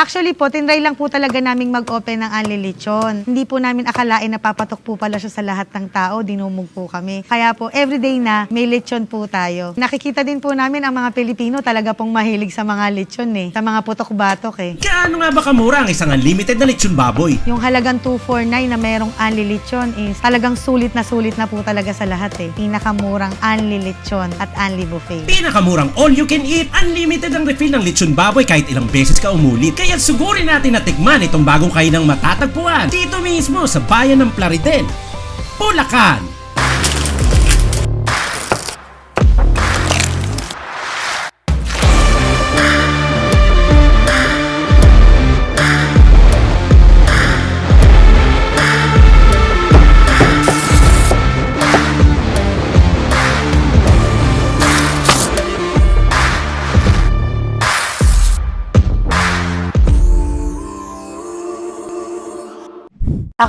Actually po, tinry lang po talaga naming mag-open ng Anli Lechon. Hindi po namin akalain na papatok po pala siya sa lahat ng tao, dinumog po kami. Kaya po, everyday na may lechon po tayo. Nakikita din po namin ang mga Pilipino talaga pong mahilig sa mga lechon eh, sa mga putok-batok eh. Gaano nga ba kamura ang isang unlimited na lechon baboy? Yung halagang 249 na merong Anli Lechon is talagang sulit na sulit na po talaga sa lahat eh. Pinakamurang Anli Lechon at Anli Buffet. Pinakamurang all you can eat, unlimited ang refill ng lechon baboy kahit ilang beses ka umulit. Kaya sugurin natin na tikman itong bagong kainang matatagpuan dito mismo sa bayan ng Plaridel, Bulacan.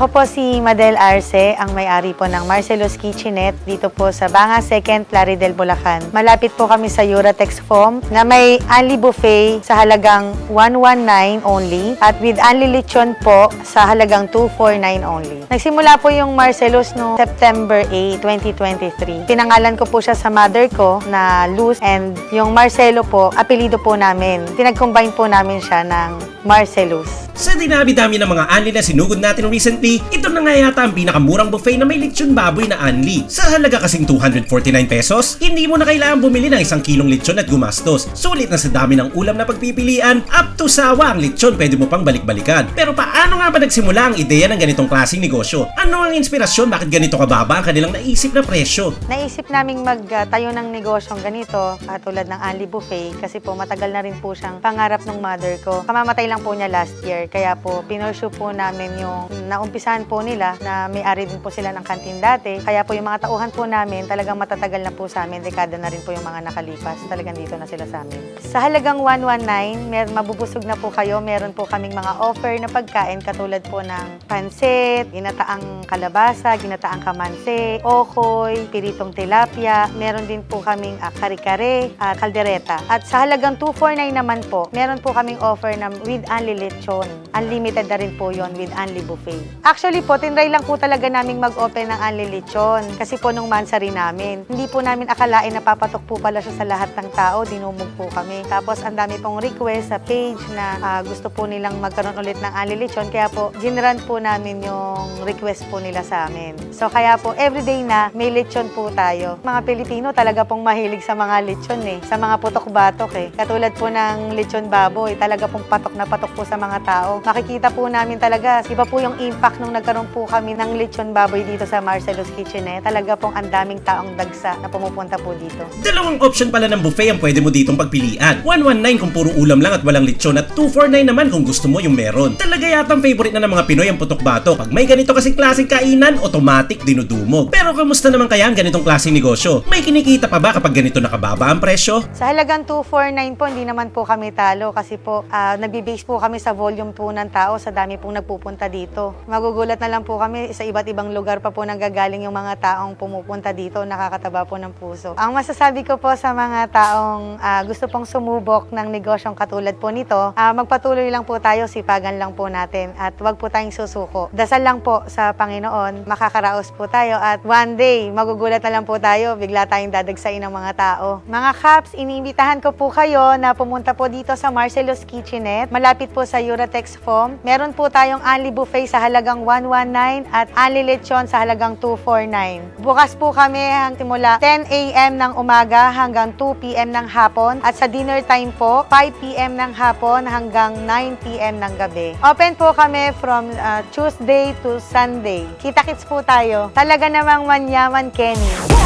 Ako po si Madel Arce, ang may-ari po ng Marcelo's Kitchenette dito po sa Banga 2nd, Plaridel, Bulacan. Malapit po kami sa Euratex Foam na may Anli Buffet sa halagang 119 only at with Anli Lechon po sa halagang 249 only. Nagsimula po yung Marcelo's no September 8, 2023. Pinangalan ko po siya sa mother ko na Luz and yung Marcelo po, apelido po namin. Pinag-combine po namin siya ng Marcelus. Sa dinami-dami ng mga anli na sinugod natin recently, ito na nga yata ang pinakamurang buffet na may lechon baboy na anli. Sa halaga kasing 249 pesos, hindi mo na kailangan bumili ng isang kilong lechon at gumastos. Sulit na sa dami ng ulam na pagpipilian, up to sawa ang lechon pwede mo pang balik-balikan. Pero paano nga ba nagsimula ang ideya ng ganitong klaseng negosyo? Ano ang inspirasyon bakit ganito kababa ang kanilang naisip na presyo? Naisip naming magtayo ng negosyong ganito, katulad ng Anli Buffet, kasi po matagal na rin po siyang pangarap ng mother ko. Kamamatay lang po niya last year, kaya po pinursue po namin yung naumpisahan po nila na may-ari din po sila ng kantin dati. Kaya po yung mga tauhan po namin, talagang matatagal na po sa amin, dekada na rin po yung mga nakalipas, talagang dito na sila sa amin. Sa halagang 119, mer mabubusog na po kayo, meron po kaming mga offer na pagkain katulad po ng pansit, ginataang kalabasa, ginataang kamansi, okoy, piritong tilapia, meron din po kaming ah, kare-kare at kaldereta. At sa halagang 249 naman po, meron po kaming offer na with Anli Lechon. Unlimited na rin po yon with Anli Buffet. Actually po, tinry lang po talaga naming mag-open ng Anli Lechon kasi po nung mansari namin. Hindi po namin akalain na papatok po pala siya sa lahat ng tao, dinumog po kami. Tapos ang dami pong request sa page na ah, gusto po nilang magkaroon ulit ng Anli Lechon kaya po ginran po namin yung request po nila sa amin. So kaya po everyday na may lechon po tayo. Mga Pilipino talaga pong mahilig sa mga lechon eh, sa mga putok-batok eh. Katulad po ng lechon baboy, talaga pong patok na patok po sa mga tao. Makikita po namin talaga, iba po yung impact nung nagkaroon po kami ng lechon baboy dito sa Marcelo's Kitchenette. Talaga pong ang daming taong dagsa na pumupunta po dito. Dalawang option pala ng buffet ang pwede mo ditong pagpilian. 119 kung puro ulam lang at walang lechon at 249 naman kung gusto mo yung meron. Talaga yata ang favorite na ng mga Pinoy ang putok-bato. Pag may ganito kasing klaseng kainan, automatic dinudumog. Pero kamusta naman kaya ang ganitong klaseng negosyo? May kinikita pa ba kapag ganito nakababa ang presyo? Sa halagang 249 po, hindi naman po kami talo kasi po uh, nagbe-base po kami sa volume po ng tao, sa dami pong nagpupunta dito. Magugulat na lang po kami sa iba't ibang lugar pa po nanggagaling yung mga taong pumupunta dito, nakakataba po ng puso. Ang masasabi ko po sa mga taong ah, gusto pong sumubok ng negosyong katulad po nito, ah, magpatuloy lang po tayo, sipagan lang po natin at wag po tayong susuko. Dasal lang po sa Panginoon, makakaraos po tayo at one day, magugulat na lang po tayo, bigla tayong dadagsain ng mga tao. Mga Caps, iniimbitahan ko po kayo na pumunta po dito sa Marcelo's Kitchenette. Malapit po sa Euratex Foam. Meron po tayong Anli Buffet sa halagang 119 at Anli Lechon sa halagang 249. Bukas po kami hang simula 10 a.m. ng umaga hanggang 2 p.m. ng hapon at sa dinner time po 5 p.m. ng hapon hanggang 9 p.m. ng gabi. Open po kami from uh, Tuesday to Sunday. Kita-kits po tayo. Talaga namang manyaman Kenny.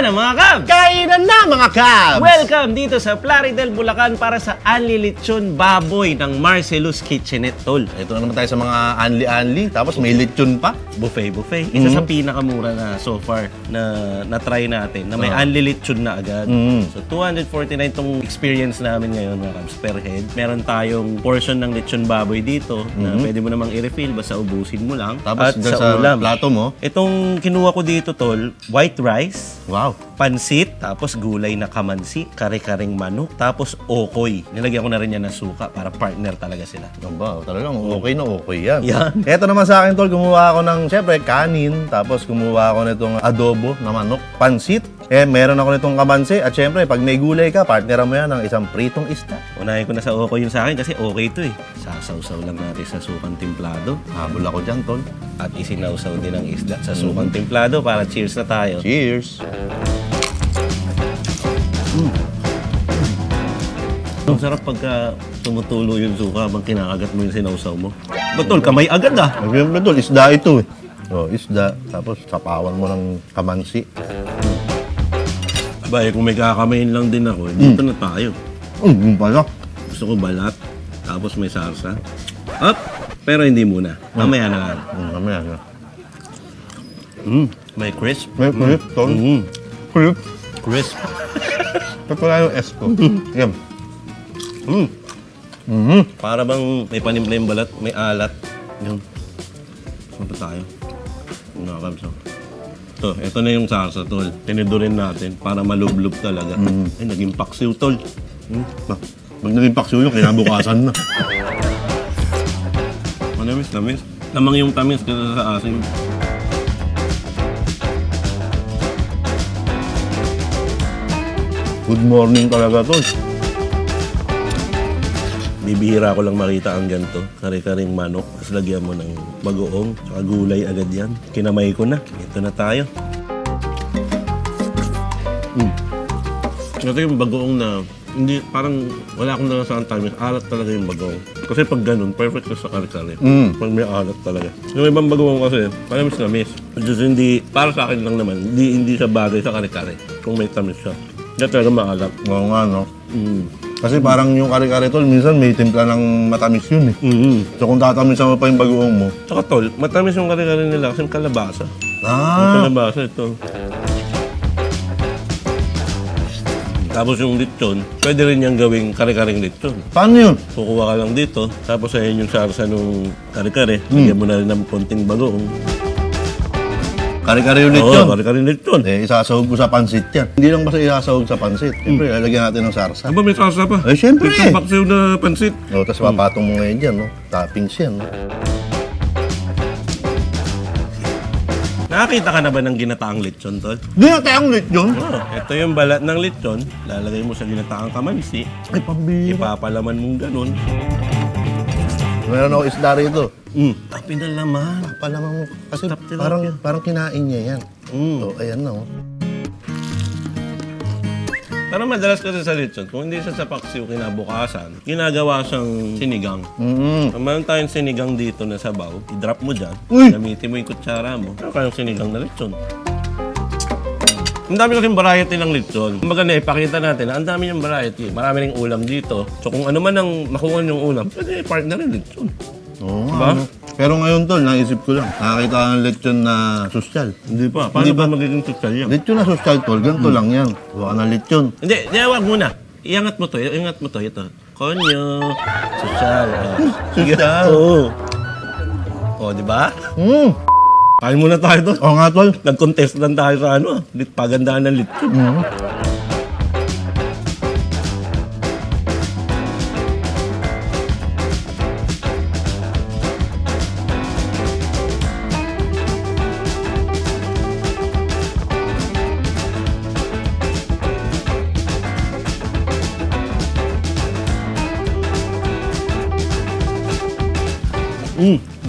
Na mga kab! Na mga kabs! Welcome dito sa Plaridel, Bulacan para sa Anli Lechon Baboy ng Marcelus Kitchenette, tol. Ito na naman tayo sa mga anli-anli, tapos may lechon pa. Buffet, buffet. Isa Mhm. sa pinakamura na so far na na-try natin na may Ah. Anli Lechon na agad. Mhm. So 249 tong experience namin ngayon mga kabs per head. Meron tayong portion ng lechon baboy dito na pwede mo namang i-refill basta ubusin mo lang. Tapos At dyan sa, sa ulam. plato mo, Itong kinuha ko dito, tol, white rice, wow. pansit, tapos gulay na kamansi, kare-karing manok, tapos okoy. Nilagyan ko na rin yan ng suka para partner talaga sila. Aba, talagang okay na okay yan. Yan. Ito naman sa akin, tol, kumuha ako ng, syempre, kanin, tapos kumuha ako nitong adobo na manok, pansit, eh, meron ako nitong kamansi, at syempre, pag may gulay ka, partneran mo yan ng isang pritong isda. Unahin ko na sa okoy yung sa akin kasi okay to eh. Sasaw-saw lang natin sa sukang timplado Habol ako dyan, tol. at isinawsaw din ang isda sa sukang timplado para cheers na tayo. Cheers! Ang sarap pagka tumutulo yung suka habang kinakagat mo yung sinawsaw mo. Batol, kamay agad ah. Ay, Siyempre, tol, isda ito eh. Oh, isda, tapos sapawan mo ng kamansi. Aba, eh, kung may kakamayin lang din ako, eh, dito na tayo. Mm, yun pala. Gusto ko balat, tapos may sarsa. Up! Pero hindi muna. Mamaya na lang. Mm, mamaya na. Mm, may crisp. May crisp, tol. Mm, Crisp. crisp. Pala yung S ko. Yan. Mm. Mhm. Para bang may panimla yung balat, may alat. Yun. Saan pa tayo? Nakakabs oh. Ito, ito na yung sarsa, tol. Tinidurin natin para malublob talaga. Ay, naging paksiw, tol. Mm. Ba, Pag naging paksiw yun, kinabukasan na. Manamis, namis. Lamang yung tamis kasi sa asim. Good morning talaga, tol. Bibihira ko lang makita ang ganito. Kare-karing manok. Tapos lagyan mo ng bagoong. Saka gulay agad yan. Kinamay ko na. Ito na tayo. Mm. Ito yung bagoong na hindi, parang wala akong nalasahan tamis. Alat talaga yung bagoong. Kasi pag ganun, perfect na sa kare-kare. Mm. Pag may alat talaga. Yung ibang bagoong kasi, manamis na miss. Just hindi, para sa akin lang naman, hindi, hindi siya bagay sa kare-kare. Kung may tamis siya. Hindi talaga maalat. Oo nga, no? Mm. Kasi parang yung kare-kare, tol, minsan may timpla ng matamis yun eh. Mm-hmm. So kung tatamisan mo pa yung bagoong mo, Tsaka tol, matamis yung kare-kare nila kasi kalabasa. Yung ah, kalabasa ito. Tapos yung lechon, pwede rin niyang gawing kare-karing lechon. paano yun? Kukuha ka lang dito, tapos ayun yung sarsa nung kare-kare. Lagyan mo na rin ng konting bagoong. Kare-kare yung Oo, lechon. kare-karing lechon. Eh, isasahog ko sa pansit yan. Hindi lang basta isasahog sa pansit. Siyempre, lalagyan natin ng sarsa. Aba, may sarsa pa. Eh, syempre. May paksiw na pansit. O, tapos papatong mo ngayon dyan, no? Toppings yan, no? Nakakita ka na ba ng ginataang lechon, tol? Hindi na tayong lechon. Oh, ito yung balat ng lechon. Lalagay mo sa ginataang kamansi. Ay, pambira. Ipapalaman mong ganun. Meron ako isda rito. Mm. Tapi na laman. Palaman mo. Kasi Tap tilapia. parang, parang kinain niya yan. Mm. So, ayan na, oh. Pero madalas kasi sa lechon, kung hindi siya sa paksiw kinabukasan, ginagawa siyang sinigang. Mm-hmm. Meron tayong sinigang dito na sabaw, i-drop mo dyan, Uy! gamitin mo yung kutsara mo, meron kayong sinigang na lechon. Ang dami kasing variety ng lechon. Kumbaga na ipakita natin na ang dami yung variety. Marami ring ulam dito. So kung ano man ang makuha yung ulam, pwede partner rin lechon. Oo Diba? no? Pero ngayon, tol, naisip ko lang. Nakakita ka ng lechon na sosyal. Hindi pa. Paano ba magiging tutsal yan? Lechon na sosyal, tol. Ganito lang yan. Huwag ka ng lechon. Hindi, hindi, wag muna. Iangat mo to, iangat mo to, ito. Konyo, sosyal. ah. Sige. Sosyal. Oo. O, di ba? Mm. Kain muna tayo to. Oo nga, tol. Nag-contest lang tayo sa ano, lit pagandaan ng lechon. Mm.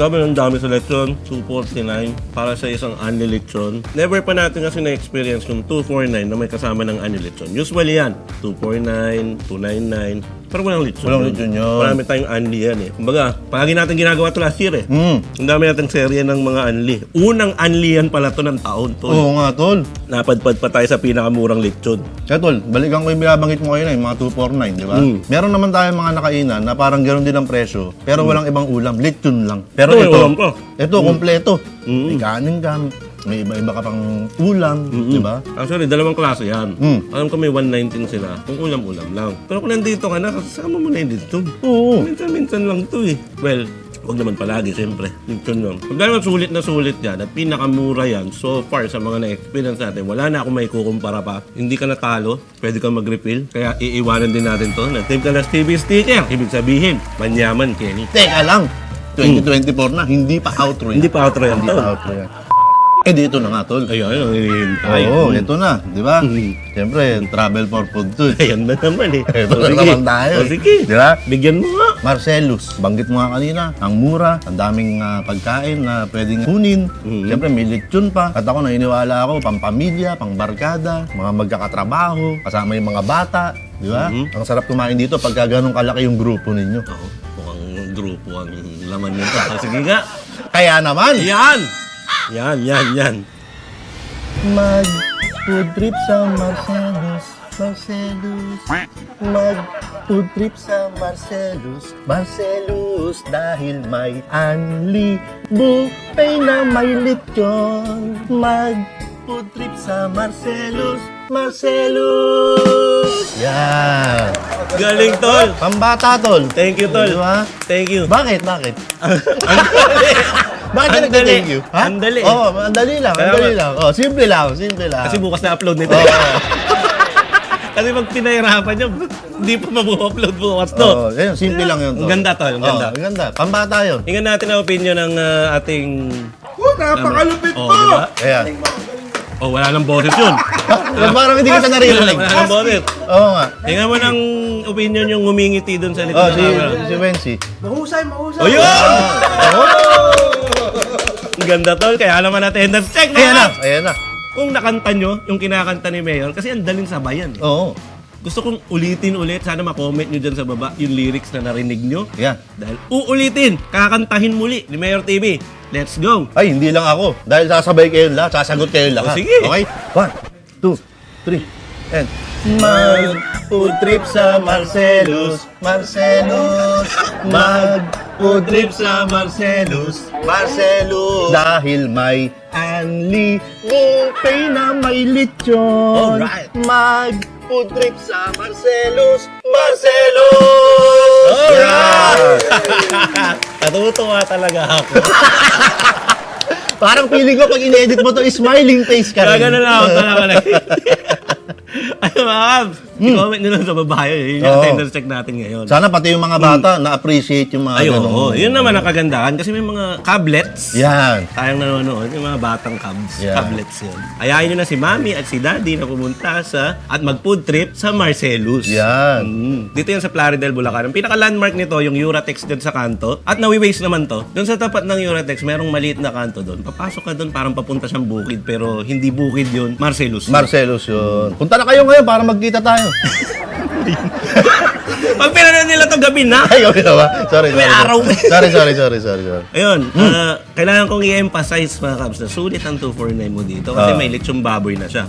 Mm, dami ng dami sa lechon, 249 para sa isang ani lechon. Never pa natin kasi na-experience yung 249 na may kasama ng ani lechon. Usually yan, 249, 299, Pero walang lechon. Walang lechon yun. Marami tayong Anli yan eh. Kumbaga, palagi natin ginagawa ito last year eh. Mm. Ang dami nating serye ng mga Anli. Unang Anli yan pala to ng taon to. Oo nga, tol. Napadpad pa tayo sa pinakamurang lechon. Kaya tol, balikan ko yung binabanggit mo ngayon, eh, mga 249, di ba? Mm. Meron naman tayong mga nakainan na parang ganoon din ang presyo, pero walang ibang ulam, lechon lang. Pero Ito, ito, ito, kompleto. Mm. May kanin ka, may iba-iba ka pang ulam, di ba? Actually, dalawang klase yan. Mm. Alam ko may 119 sila. Kung ulam-ulam lang. Pero kung nandito ka na, kasama mo na yun dito. Oo. Minsan-minsan lang to eh. Well, wag naman palagi, siyempre. Minsan lang. Pag naman sulit na sulit yan at pinakamura yan, so far sa mga na-experience natin, wala na akong may kukumpara pa. Hindi ka natalo, pwede kang mag-refill. Kaya iiwanan din natin to. Nag-tip ka na TV sticker. Ibig sabihin, manyaman, Kenny. Teka lang, 2024 na, hindi pa outro yan. Hindi pa outro yan Hindi pa outro yan. Eh, dito na nga, tol. Ayun, ang hinihintay. Oo, ito na, di ba? Mm. Siyempre, travel for food to. eh. Ayan na naman eh. Ito na naman tayo. O, sige. Di ba? Bigyan mo nga. Marcellus, banggit mo nga kanina, ang mura, ang daming ah, pagkain na pwedeng kunin. Mhm. Siyempre, may lechon pa. At ako, naniniwala ako, pampamilya, pangbarkada, mga magkakatrabaho, kasama yung mga bata. Di ba? Mhm. Ang sarap kumain dito pagka ganun kalaki yung grupo ninyo. Ako, mukhang grupo ang laman nito. O, sige nga. Kaya naman, Yan! Yan, yan, yan. mag food trip sa Marcellus, Marcellus. Mag food trip sa Marcellus, Marcellus. Dahil may Anli buffet na may lechon. Mag food trip sa Marcellus, Marcellus. Yan. Galing, tol. Pambata, tol. Thank you, tol. Di ba? Thank you. Bakit? Bakit? Bakit ka Ang dali. nagka-thank you? Ha? Ang dali. Oo, oh, ang dali lang. Ang Kaya dali nga. lang. Oh, simple lang. Simple lang. Kasi bukas na-upload nito. Oo. Kasi pag pinahirapan nyo, hindi pa mabu-upload bukas to. Oo, yun, simple lang yun. Ang ganda, tol. Ang ganda. Oo, ang ganda. Pambata yun. Tingnan natin ang opinion ng ah, ating... Oh, napakalupit Oh, di ba? Ayan. Oh, wala nang boses yun. Parang hindi kita naririnig. Wala nang boses. Oo nga. Tingnan mo ng opinion yung ngumingiti doon sa likod Oh, ng si, camera. si Wency. Oh, yun! Ang ganda, tol. Kaya naman attendance check na. Ayan na. Ayan na. Kung nakanta nyo, yung kinakanta ni Mayor, kasi ang daling sabayan. Eh. Oo. Gusto kong ulitin ulit. Sana ma-comment nyo dyan sa baba yung lyrics na narinig nyo. Yan. Dahil uulitin, kakantahin muli ni Mayor TV. Let's go! Ay, hindi lang ako. Dahil sasabay kayo lahat, sasagot kayo lahat. Oh, sige. Okay? One, two, three, and... Mag food trip sa Marcelus, Marcelus. Mag food trip sa Marcelus, Marcelus. Dahil may Anli buffet na may lechon. Alright. Mag food trip sa Marcelus, Marcelus. Alright! Natutuwa talaga ako. Parang feeling ko pag in-edit mo to, smiling face ka rin. Talaga na ako talaga na. Ay, mga kabs, i-comment nyo lang sa baba yun. Yun yung Oo. attendance check natin ngayon. Sana pati yung mga bata na-appreciate yung mga Ay, oo. ganun. Yun naman ang kagandahan kasi may mga cablets. Yan. Tayong nanonood, yung mga batang cabs, Yeah. cablets yun. Ayayin nyo na si Mami at si Daddy na pumunta sa at mag-food trip sa Marcellus. Yan. Mm. Dito yan sa Plaridel, Bulacan. Ang pinaka-landmark nito, yung Euratex dyan sa kanto. At nawi-waste naman to. Doon sa tapat ng Euratex, merong maliit na kanto doon. Papasok ka doon, parang papunta siyang bukid. Pero hindi bukid yun, Marcellus. yun. Marcelos yun. Punta na kayo ngayon para magkita tayo. Pag pinanood nila to gabi na. Ay, okay na ba? Sorry, sorry. May araw. sorry, sorry, sorry, sorry, sorry. Ayun, ah, kailangan kong i-emphasize mga kabs na sulit ang 249 mo dito kasi Ah. may lechong baboy na siya.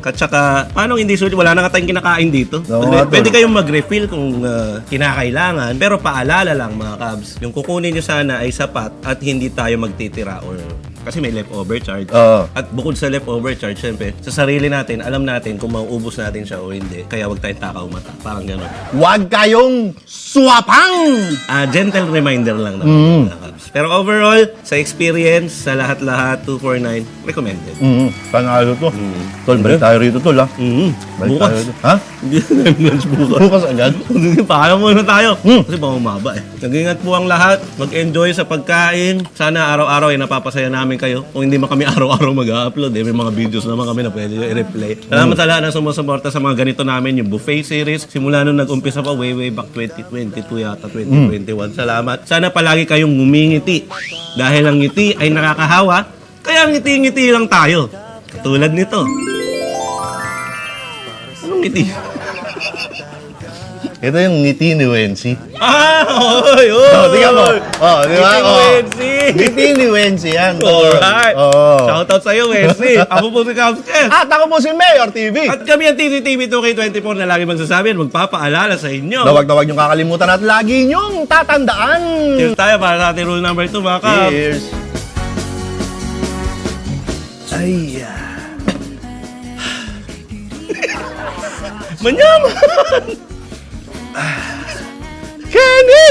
At saka, paano hindi sulit? Wala na nga tayong kinakain dito. Oo pwede, nga, tol. pwede kayong mag-refill kung ah, kinakailangan. Pero paalala lang mga kabs, yung kukunin nyo sana ay sapat at hindi tayo magtitira or kasi may leftover charge. Oo. At bukod sa leftover charge, syempre, sa sarili natin, alam natin kung mauubos natin siya o hindi. Kaya wag tayong takaw mata. Parang gano'n. Huwag kayong swapang! Ah, gentle reminder lang Mm. naman. mga kabs. Pero overall, sa experience, sa lahat-lahat, 249, recommended. Mm, panalo to. Tol, balik tayo rito, tol, ha? Mm. Balik Bukas. tayo rito. Ha? Hindi na lunch bukas. Bukas agad? Sige, Paano muna tayo? Mm. Kasi baka umaba eh. Nag-ingat po ang lahat. Mag-enjoy sa pagkain. Sana araw-araw ay napapasaya namin kayo. Kung hindi man kami araw-araw mag-upload, eh, may mga videos naman kami na pwede i-replay. Salamat sa lahat na sumusuporta sa mga ganito namin, yung buffet series. Simula nung nag-umpisa pa, way, way back 2022 yata, 2021. Salamat. Sana palagi kayong ngumingiti. Dahil ang ngiti ay nakakahawa, kaya ngiti-ngiti lang tayo. Katulad nito. Anong ngiti? Ito yung ngiti ni Wensi. Ah! Oy! Oy! Oh, tingnan mo. Oh, di ba? Ngiti ni Oh. Wensi. Ngiti ni Wensi yan. Alright. Oh. Shoutout sa'yo, Wesley. Ako po si Chef. At ako po si Mayor TV. At kami ang TCTV 2K24 na lagi magsasabi at magpapaalala sa inyo. Na wag na wag niyong kakalimutan at lagi niyong tatandaan. Cheers tayo para sa ating rule number 2, mga Cubs. Cheers. Ay, Manyaman! Kenny!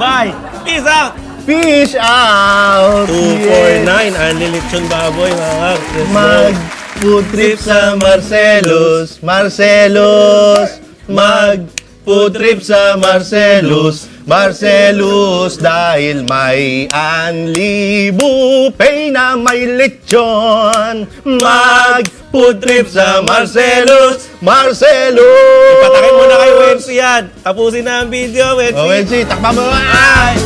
Bye! Peace out! Fish out! 249, Anli Lechon Baboy, mga. Mag food trip sa Marcelos, Marcelos. Mag food trip sa Marcelos, Marcelos dahil may anlibo pay na may lechon. Mag food trip sa Marcelos, Marcelos. Patakin muna kay Wensi yan. Tapusin na ang video, Wensi. Oh, Wensi, takpa mo. Bye!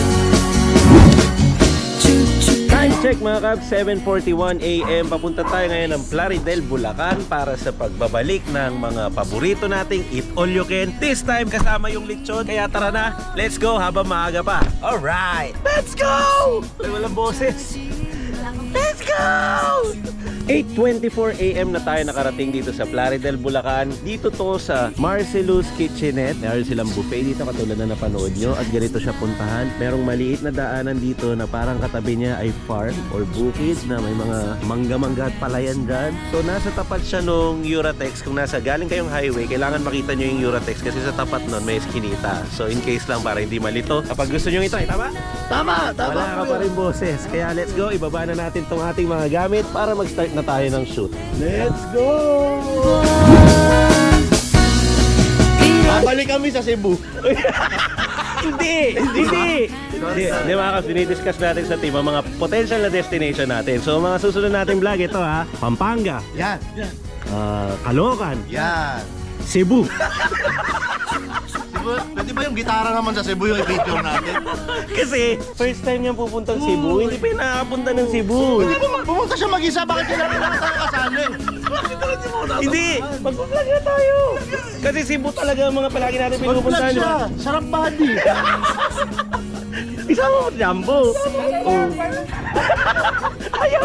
Time check mga Cubs, 7.41 a.m. Papunta tayo ngayon ng Plaridel, Bulacan para sa pagbabalik ng mga paborito nating Eat All You Can. This time kasama yung lechon, kaya tara na, let's go habang maaga pa. Alright, let's go! Ay, walang boses. Let's go! 8.24 a.m. na tayo nakarating dito sa Plaridel, Bulacan. Dito to sa Marcelus Kitchenette. Meron silang buffet dito katulad na napanood nyo at ganito siya puntahan. Merong maliit na daanan dito na parang katabi niya ay farm or bukid na may mga mangga-mangga at palayan dyan. So nasa tapat siya nung Euratex. Kung nasa galing kayong highway, kailangan makita nyo yung Euratex kasi sa tapat nun may eskinita. So in case lang para hindi malito. Kapag gusto nyo ito, tama? Tama, tama. Wala ka pa rin boses. Kaya let's go, ibaba na natin tong ating mga gamit para mag-start na tayo ng shoot. Let's go! Babalik kami sa Cebu. hindi! Hindi! Hindi, hindi mga kaps, dinidiscuss natin sa team ang mga potential na destination natin. So mga susunod nating vlog ito ha, Pampanga, Yan, ah, Caloocan, yan. Cebu. Pwede ba yung gitara naman sa Cebu yung i-video natin? Kasi first time niyang pupuntang Cebu, hindi pa yung nakakapunta ng Cebu. Pumunta siya mag-isa, bakit sila kailangan tayo kasali? Hindi! Mag-vlog na tayo! Kasi Cebu talaga ang mga palagi natin pinupuntahan. di ba? sarap body. Isama mo Jumbo. Oh. ayaw,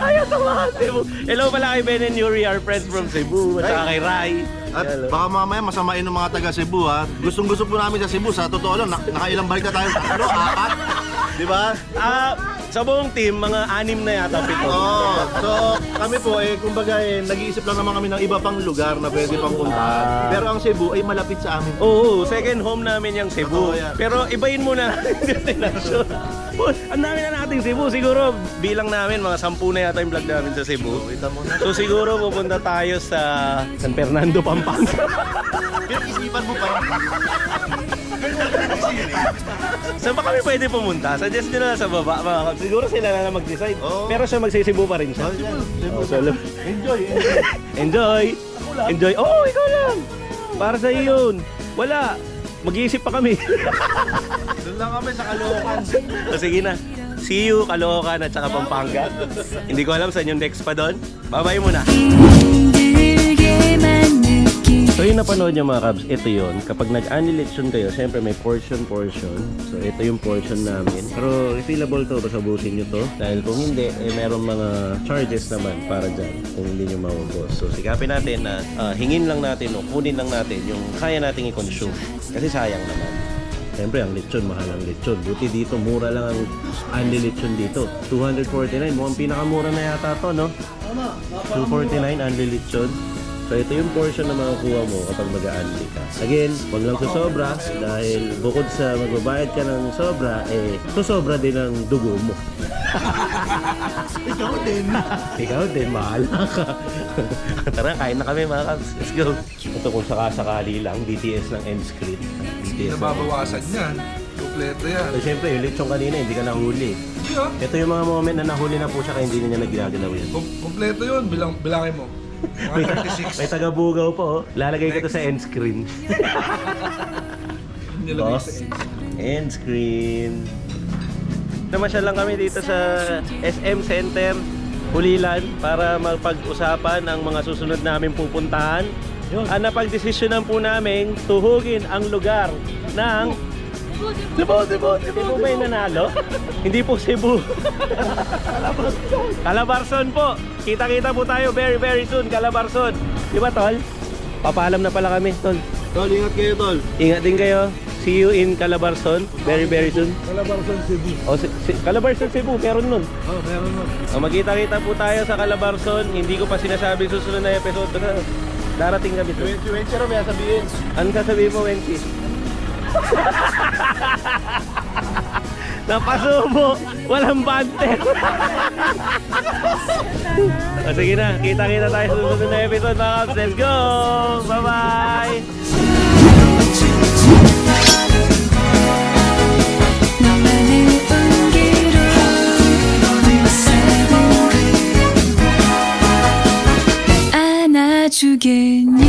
ayaw tumahan Cebu. Hello pala kay Ben and Yuri, our friends from Cebu. At saka kay Rai. At baka mamaya masamain ng mga taga Cebu ha. Gustong gusto po namin sa Cebu. Sa totoo lang, nak- nakailang balik na tayo. Ano, apat? Di ba? Ah, sa buong team, mga anim na yata pito. Oo. So, kami po eh, kumbaga eh, nag-iisip lang naman kami ng iba pang lugar na pwede pang puntahan. Pero ang Cebu ay malapit sa amin. Oo, second home namin yung Cebu. Totoo yan. Pero ibayin muna natin yung destination. Ang dami na nating Cebu. Siguro, bilang namin, mga sampu na yata yung vlog namin sa Cebu. So siguro pupunta tayo sa San Fernando, Pampanga. Pinag-isipan mo pa. Saan ba kami pwede pumunta? Suggest nyo na lang sa baba. Mga kap. Siguro sila na lang mag-decide. Oo. Pero siya magsisibu pa rin siya. Oh. Oh, so, Enjoy. enjoy! Enjoy! Oh, ikaw lang! Para sa iyo yun. Wala. Mag-iisip pa kami. Doon lang kami sa Caloocan. so, sige na. See you, Caloocan at saka Pampanga. Hindi ko alam saan yung next pa doon. Bye-bye muna. So yung napanood nyo mga Cubs, ito yon Kapag nag-annulation kayo, syempre may portion-portion. So ito yung portion namin. Pero refillable to, basta busin nyo to. Dahil kung hindi, eh, meron mga charges naman para dyan kung hindi nyo mawagos. So sikapin natin na uh, hingin lang natin o kunin lang natin yung kaya nating i-consume. Kasi sayang naman. Siyempre, ang lechon, mahal ang lechon. Buti dito, mura lang ang anli lechon dito. 249, mukhang pinakamura na yata to, no? 249 anli lechon. So ito yung portion na makukuha mo kapag mag-aanli ka. Again, wag lang susobra dahil bukod sa magbabayad ka ng sobra, eh, susobra din ang dugo mo. Ikaw din. Ikaw din, bahala ka. Tara, kain na kami mga kabs. Let's go. Ito kung sakasakali lang, BTS ng end screen. BTS Nababawasan yan. Kompleto yan. So syempre, yung lechon kanina, hindi ka nahuli. Hindi ah. Ito yung mga moment na nahuli na po siya kaya hindi na niya naginagalaw yan. Kom- kompleto yun. Bilang, bilangin mo. Mga 36. May taga-bugaw po, oh. Lalagay ko to sa end screen. Nilagay Boss. End screen. Namasyal lang kami dito sa SM Center, Hulilan para mapag-usapan ang mga susunod namin pupuntahan. ang napagdesisyonan po namin tuhugin ang lugar ng Cebu, Cebu, Cebu, Cebu ba yung nanalo? Hindi po Cebu. Calabarzon po. Kita-kita po tayo very very soon, Calabarzon. Di ba, Tol? Papaalam na pala kami, Tol. Tol, ingat kayo, Tol. Ingat din kayo. See you in Calabarzon very very soon. Calabarzon, Cebu. O, si, si, Calabarzon Cebu, meron nun. Oh, meron nun. O, magkita-kita po tayo sa Calabarzon. Hindi ko pa sinasabi susunod na episode. Pero darating kami doon. 20-20 rin, may sabihin. Ano sasabihin mo, Wendy? Napasubo! Walang bante! o sige na, kita-kita tayo sa susunod na episode mga kaps. Let's go! Bye-bye! 너만의 온기로 왔어도 안아주겠니